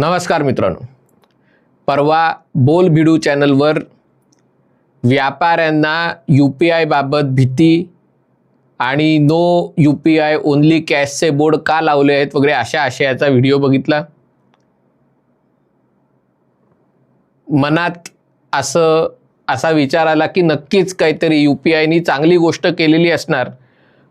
नमस्कार मित्रांनो. परवा बोल भिडू चॅनलवर व्यापाऱ्यांना यू पी आयबाबत भीती आणि no U P I only कॅशचे board का लावले आहेत वगैरे अशा आशयाचा व्हिडिओ बघितला. मनात असं असा विचार आला की नक्कीच काहीतरी यू पी आयनी चांगली गोष्ट केलेली असणार.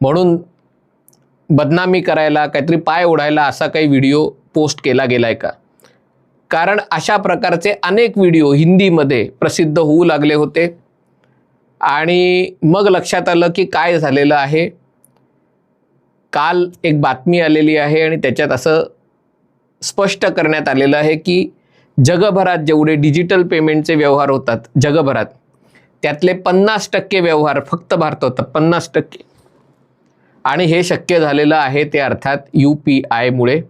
म्हणून बदनामी करायला काहीतरी पाय ओढायला असा काही व्हिडिओ पोस्ट केला गेला आहे का? कारण अशा प्रकारचे अनेक व्हिडिओ हिंदीमध्ये प्रसिद्ध होऊ लागले होते. आणि मग लक्षात आलं की काय झालेलं आहे. काल एक बातमी आलेली आहे आणि त्याच्यात असं स्पष्ट करण्यात आलेलं आहे की जगभरात जेवढे डिजिटल पेमेंटचे व्यवहार होतात जगभरात त्यातले पन्नास टक्के व्यवहार फक्त भारतात पन्नास टक्के. आणि हे शक्य झालेलं आहे ते अर्थात यू पी आयमुळे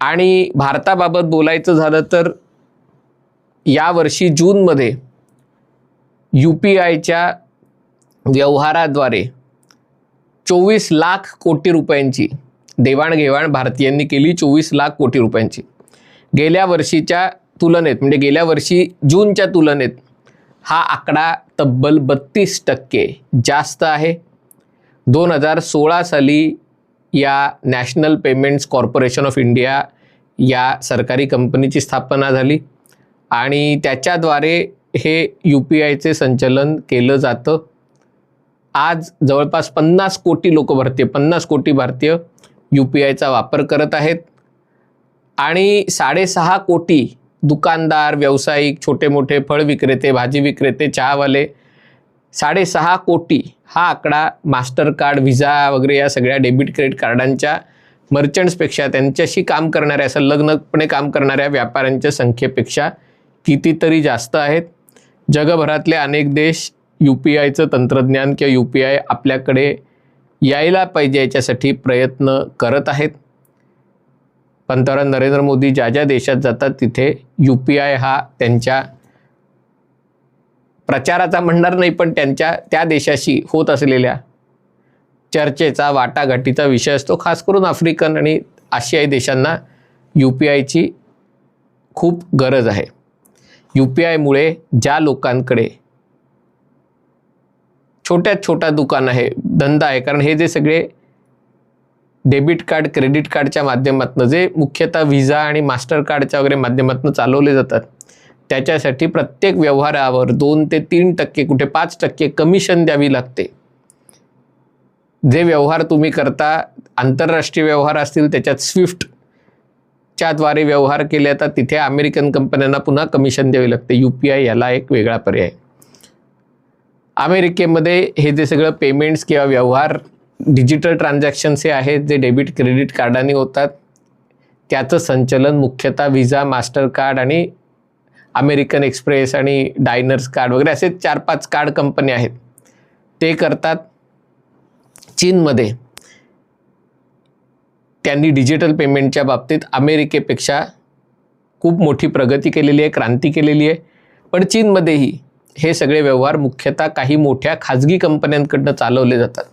आणि भारताबाबत बोलायचं झालं तर यावर्षी जूनमध्ये यू पी आयच्या व्यवहाराद्वारे चोवीस लाख कोटी रुपयांची देवाणघेवाण भारतीयांनी केली चोवीस लाख कोटी रुपयांची. गेल्या वर्षीच्या तुलनेत म्हणजे गेल्या वर्षी जूनच्या तुलनेत हा आकडा तब्बल बत्तीस टक्के जास्त आहे. दोन हजार सोळा साली या National Payments Corporation of India या सरकारी कंपनीची स्थापना झाली. आणि त्याच्याद्वारे हे यू पी आयचे संचलन केलं जातं. आज जवळपास पन्नास कोटी लोक भारतीय पन्नास कोटी भारतीय यू पी आयचा वापर करत आहेत. आणि साडेसहा कोटी दुकानदार व्यावसायिक छोटे मोठे फळ विक्रेते भाजी विक्रेते चहावाले साडेसहा कोटी हा आकडा मास्टर कार्ड व्हिजा वगैरे या सगळ्या डेबिट क्रेडिट कार्डांच्या मर्चंट्सपेक्षा त्यांच्याशी काम करणाऱ्या संलग्नपणे काम करणाऱ्या व्यापाऱ्यांच्या संख्येपेक्षा कितीतरी जास्त आहेत. जगभरातले अनेक देश यू पी आयचं तंत्रज्ञान किंवा यू पी आय आपल्याकडे यायला पाहिजे याच्यासाठी प्रयत्न करत आहेत. पंतप्रधान नरेंद्र मोदी ज्या ज्या देशात जातात तिथे यू पी आय हा त्यांच्या प्रचाराचा म्हणणार नाही पण त्यांच्या त्या देशाशी होत असलेल्या चर्चेचा वाटाघाटीचा विषय असतो. खास करून आफ्रिकन आणि आशियाई देशांना यू पी आयची खूप गरज आहे. यू पी आयमुळे ज्या लोकांकडे छोट्यात छोटा दुकान आहे धंदा आहे कारण हे जे सगळे डेबिट कार्ड क्रेडिट कार्डच्या माध्यमातून जे मुख्यतः व्हिजा आणि मास्टर कार्डच्या वगैरे माध्यमातून चालवले जातात त्याच्यासाठी प्रत्येक व्यवहारावर दोन ते तीन टक्के कुठे पाच टक्के कमिशन द्यावी लागते. जे व्यवहार तुम्ही करता आंतरराष्ट्रीय व्यवहार असतील त्याच्यात स्विफ्ट च्याद्वारे व्यवहार केले जातात तिथे अमेरिकन कंपन्यांना पुन्हा कमिशन द्यावे लागते. यू पी आय याला एक वेगळा पर्याय. अमेरिकेमध्ये हे जे सगळं पेमेंट्स किंवा व्यवहार डिजिटल ट्रान्झॅक्शन्स हे आहेत जे डेबिट क्रेडिट कार्डाने होतात त्याचं संचलन मुख्यतः व्हिजा मास्टर कार्ड आणि अमेरिकन एक्सप्रेस आणि डायनर्स कार्ड वगैरे असे चार पाच कार्ड कंपन्या आहेत. ते करतात. चीनमध्ये त्यांनी डिजिटल पेमेंटच्या बाबतीत अमेरिकेपेक्षा खूप मोठी प्रगती केलेली आहे क्रांती केलेली आहे. पण चीनमध्येही हे सगळे व्यवहार मुख्यतः काही मोठ्या खाजगी कंपन्यांकडनं चालवले जातात.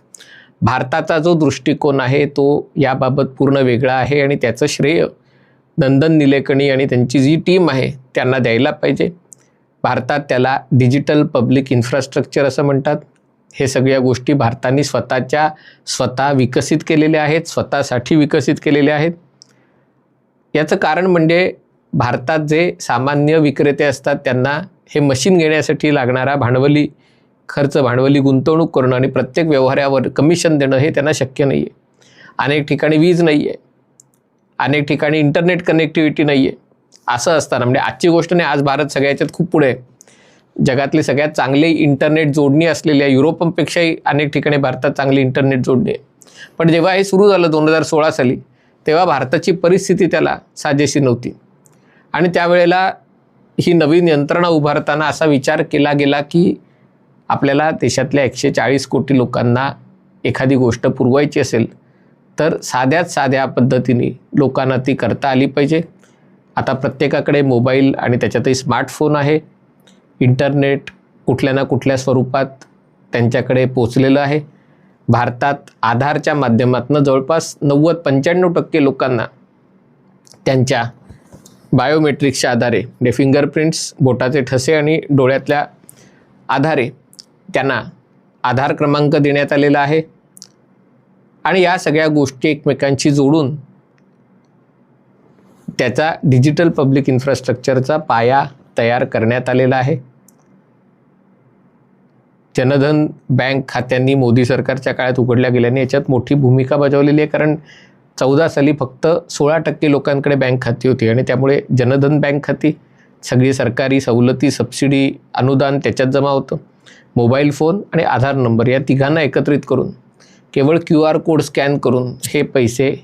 भारताचा जो दृष्टिकोन आहे तो याबाबत पूर्ण वेगळा आहे आणि त्याचं श्रेय नंदन निलेकणी आणि त्यांची जी टीम आहे त्यांना द्यायला पाहिजे. भारतात त्याला डिजिटल पब्लिक इन्फ्रास्ट्रक्चर असं म्हणतात. हे सगळ्या गोष्टी भारताने स्वतःच्या स्वतः विकसित केलेल्या आहेत स्वतःसाठी विकसित केलेल्या आहेत. याचं कारण म्हणजे भारतात जे सामान्य विक्रेते असतात त्यांना हे मशीन घेण्यासाठी लागणारा भांडवली खर्च भांडवली गुंतवणूक करणं आणि प्रत्येक व्यवहारावर कमिशन देणं हे त्यांना शक्य नाही आहे अनेक ठिकाणी वीज नाही आहे अनेक ठिकाणी इंटरनेट कनेक्टिव्हिटी नाही आहे असं असताना म्हणजे आजची गोष्ट नाही आज भारत सगळ्याच्यात खूप पुढे आहे. जगातली सगळ्यात चांगली इंटरनेट जोडणी असलेल्या युरोपांपेक्षाही युरोपपेक्षाही अनेक ठिकाणी भारतात चांगली इंटरनेट जोडणी आहे. पण जेव्हा हे सुरू झालं दोन हजार सोळा साली तेव्हा भारताची परिस्थिती त्याला साजेशी नव्हती. आणि त्यावेळेला ही नवीन यंत्रणा उभारताना असा विचार केला गेला की आपल्याला देशातल्या एकशे चाळीस कोटी लोकांना एखादी गोष्ट पुरवायची असेल तर साध्यात साध्या पद्धतीने लोकांना ती करता आली पाहिजे. आता प्रत्येकाकडे मोबाईल आणि त्याच्यातही स्मार्टफोन आहे. इंटरनेट कुठल्या ना कुठल्या स्वरूपात त्यांच्याकडे पोचलेलं आहे. भारतात आधारच्या माध्यमातून जवळपास नव्वद पंच्याण्णव टक्के लोकांना त्यांच्या बायोमेट्रिक्सच्या आधारे म्हणजे फिंगरप्रिंट्स बोटाचे ठसे आणि डोळ्यातल्या आधारे त्यांना आधार क्रमांक देण्यात आलेला आहे. आणि या सगळ्या गोष्टी एकमेकांशी जोडून त्याचा डिजिटल पब्लिक इन्फ्रास्ट्रक्चरचा पाया तयार करण्यात आलेला आहे. जनधन बँक खात्यांनी मोदी सरकारच्या काळात उघडल्या गेल्याने याच्यात मोठी भूमिका बजावलेली आहे. कारण चौदा साली फक्त सोळा टक्के लोकांकडे बँक खाती होती आणि त्यामुळे जनधन बँक खाती सगळी सरकारी सवलती सबसिडी अनुदान त्याच्यात जमा होतं. मोबाईल फोन आणि आधार नंबर या तिघांना एकत्रित करून केवळ क्यू आर कोड स्कॅन करून हे पैसे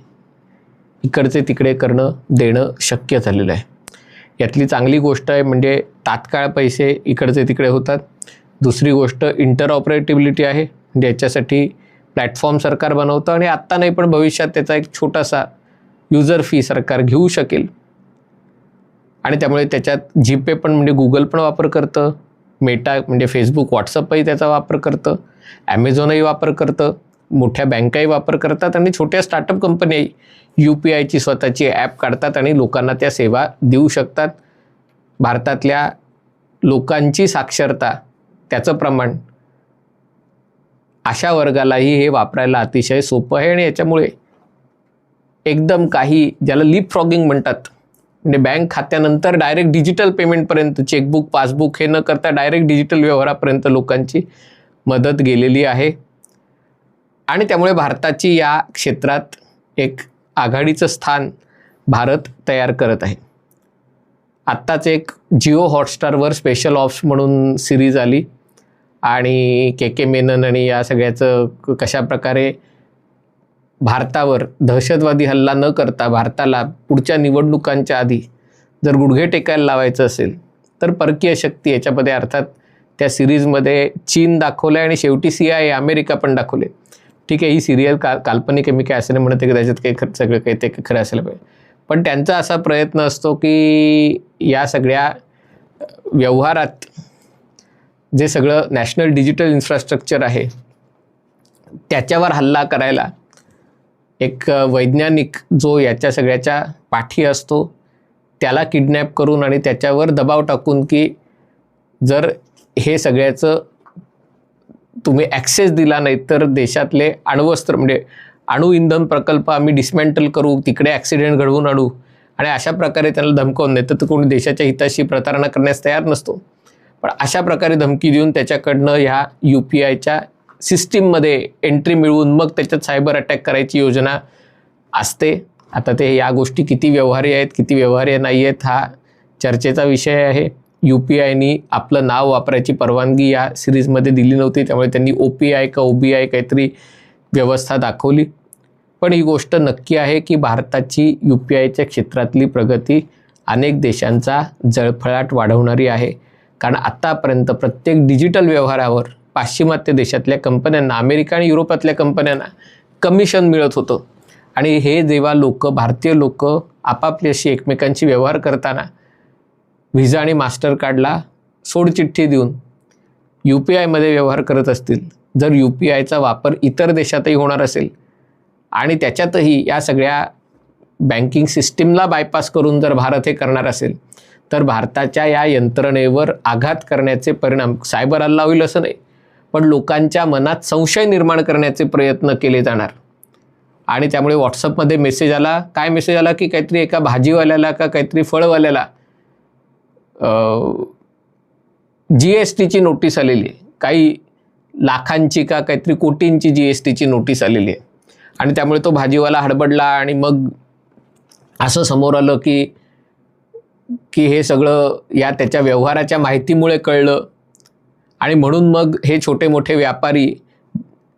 इकडचे तिकडे करणं देणं शक्य झालेलं आहे. यातली चांगली गोष्ट आहे म्हणजे तात्काळ पैसे इकडचे तिकडे होतात. दुसरी गोष्ट इंटरऑपरेटिबिलिटी आहे. म्हणजे याच्यासाठी प्लॅटफॉर्म सरकार बनवतं आणि आत्ता नाही पण भविष्यात त्याचा एक छोटासा युजर फी सरकार घेऊ शकेल. आणि त्यामुळे त्याच्यात जीपे पण म्हणजे गुगल पण वापर करतं. मेटा म्हणजे फेसबुक व्हॉट्सअपही त्याचा वापर करतं. ॲमेझॉनही वापर करतं. मोठ्या बँकाही वापर करतात आणि छोट्या स्टार्टअप कंपन्याही यू पी आयची स्वतःची ॲप काढतात आणि लोकांना त्या सेवा देऊ शकतात. भारतातल्या लोकांची साक्षरता त्याचं प्रमाण अशा वर्गालाही हे वापरायला अतिशय सोपं आहे आणि याच्यामुळे एकदम काही ज्याला लिप फ्रॉगिंग म्हणतात म्हणजे बँक खात्यानंतर डायरेक्ट डिजिटल पेमेंटपर्यंत चेकबुक पासबुक हे न करता डायरेक्ट डिजिटल व्यवहारापर्यंत लोकांची मदत गेलेली आहे. आणि त्यामुळे भारताची या क्षेत्रात एक आघाडीचं स्थान भारत तयार करत आहे. आत्ताच एक जिओ हॉटस्टारवर स्पेशल ऑप्स म्हणून सिरीज आली. आणि के के मेनन आणि या सगळ्याचं कशाप्रकारे कशा प्रकारे भारतावर दहशतवादी हल्ला न करता भारताला पुढच्या निवडणुकांच्या आधी जर गुडघे टेकायला लावायचं असेल तर परकीय शक्ती याच्यामध्ये अर्थात त्या सिरीजमध्ये चीन दाखवलं आहे आणि शेवटी सी आय अमेरिका पण दाखवले ठीक आहे ही सिरियल का काल्पनिक आहे मी काय असं नाही म्हणत आहे की त्याच्यात काही खरं सगळं काही ते खरं असायला पाहिजे. पण त्यांचा असा प्रयत्न असतो की या सगळ्या व्यवहारात जे सगळं नॅशनल डिजिटल इन्फ्रास्ट्रक्चर आहे त्याच्यावर हल्ला करायला एक वैज्ञानिक जो याच्या सगळ्याच्या पाठी असतो त्याला किडनॅप करून आणि त्याच्यावर दबाव टाकून की जर हे सगळ्याचं तुम्ही ॲक्सेस दिला नाही तर देशातले अण्वस्त्र म्हणजे अणु इंधन प्रकल्प आम्ही डिस्मॅन्टल करू तिकडे ॲक्सिडेंट घडवून आणू आणि अशा प्रकारे त्यांना धमकावून नाही तर कोणी देशाच्या हिताशी प्रतारणा करण्यास तयार नसतो. पण अशा प्रकारे धमकी देऊन त्याच्याकडनं ह्या यू पी आयच्या सिस्टीममध्ये एंट्री मिळवून मग त्याच्यात सायबर अटॅक करायची योजना असते. आता ते या गोष्टी किती व्यवहार्य आहेत किती व्यवहार्य नाही आहेत हा चर्चेचा विषय आहे. यू पी आयनी आपलं नाव वापरायची परवानगी या सिरीजमध्ये दिली नव्हती त्यामुळे त्यांनी ओ पी आय का ओ बी आय काहीतरी व्यवस्था दाखवली. पण ही गोष्ट नक्की आहे की भारताची यू पी आयच्या क्षेत्रातली प्रगती अनेक देशांचा जळफळाट वाढवणारी आहे. कारण आत्तापर्यंत प्रत्येक डिजिटल व्यवहारावर पाश्चिमात्य देशातल्या कंपन्यांना अमेरिका आणि युरोपातल्या कंपन्यांना कमिशन मिळत होतं. आणि हे जेव्हा लोक भारतीय लोक आपापल्याशी एकमेकांशी व्यवहार करताना व्हिजा आणि मास्टर कार्डला सोडचिठ्ठी देऊन यू पी आयमध्ये व्यवहार करत असतील. जर यू पी आयचा वापर इतर देशातही होणार असेल आणि त्याच्यातही या सगळ्या बँकिंग सिस्टीमला बायपास करून जर भारत हे करणार असेल तर भारताच्या या यंत्रणेवर आघात करण्याचे परिणाम सायबर हल्ला होईल असं नाही पण लोकांच्या मनात संशय निर्माण करण्याचे प्रयत्न केले जाणार. आणि त्यामुळे व्हॉट्सअपमध्ये मेसेज आला. काय मेसेज आला? की काहीतरी एका भाजीवाल्याला का काहीतरी फळवाल्याला जी एस टीची नोटीस आलेली आहे. काही लाखांची का काहीतरी कोटींची जी एस टीची नोटीस आलेली आहे. आणि त्यामुळे तो भाजीवाला हडबडला आणि मग असं समोर आलं की की हे सगळं या त्याच्या व्यवहाराच्या माहितीमुळे कळलं. आणि म्हणून मग हे छोटे मोठे व्यापारी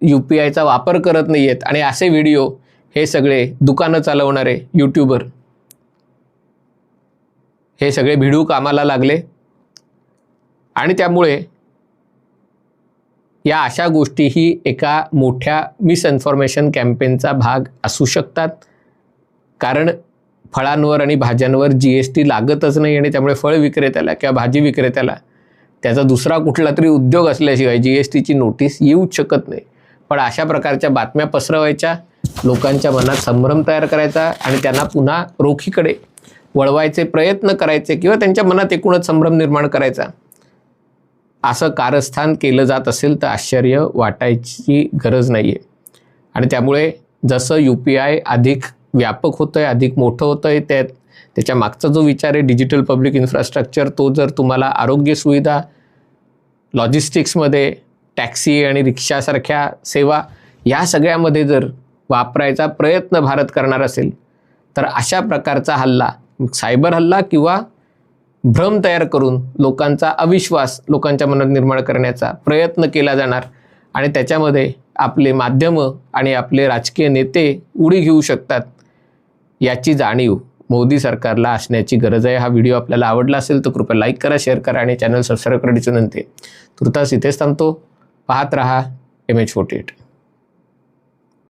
यू पी आयचा वापर करत नाही आहेत आणि असे व्हिडिओ हे सगळे दुकानं चालवणारे यूट्यूबर हे सगळे भिडू कामाला लागले. आणि त्यामुळे या अशा गोष्टीही एका मोठ्या मिसइन्फॉर्मेशन कॅम्पेनचा भाग असू शकतात. कारण फळांवर आणि भाज्यांवर जी एस टी लागतच नाही आणि त्यामुळे फळ विक्रेत्याला किंवा भाजी विक्रेत्याला त्याचा दुसरा कुठला तरी उद्योग असल्याशिवाय जी एस टीची नोटीस येऊच शकत नाही. पण अशा प्रकारच्या बातम्या पसरवायच्या लोकांच्या मनात संभ्रम तयार करायचा आणि त्यांना पुन्हा रोखीकडे वळवायचे प्रयत्न करायचे किंवा त्यांच्या मनात एकूणच संभ्रम निर्माण करायचा. असं कारस्थान केलं जात असेल तर आश्चर्य वाटायची गरज नाही आहे आणि त्यामुळे जसं यू पी आय अधिक व्यापक होतं आहे अधिक मोठं होतं आहे त्यात त्याच्या मागचा जो विचार आहे डिजिटल पब्लिक इन्फ्रास्ट्रक्चर तो जर तुम्हाला आरोग्य सुविधा लॉजिस्टिक्समध्ये टॅक्सी आणि रिक्षासारख्या सेवा या सगळ्यामध्ये जर वापरायचा प्रयत्न भारत करणार असेल तर अशा प्रकारचा हल्ला सायबर हल्ला किंवा भ्रम तयार करून लोकांचा अविश्वास लोकांच्या मनात निर्माण करण्याचा प्रयत्न केला जाणार आणि त्याच्यामध्ये आपले माध्यमं आणि आपले राजकीय नेते उडी घेऊ शकतात याची जाणीव मोदी सरकारला असण्याची गरज आहे. हा व्हिडिओ आपल्याला आवडला असेल तर कृपया लाईक करा शेअर करा आणि चॅनल सबस्क्राईब करण्याची विनंती तुर्तास इथेच थांबतो. पाहत रहा एम एच फोर्टी एट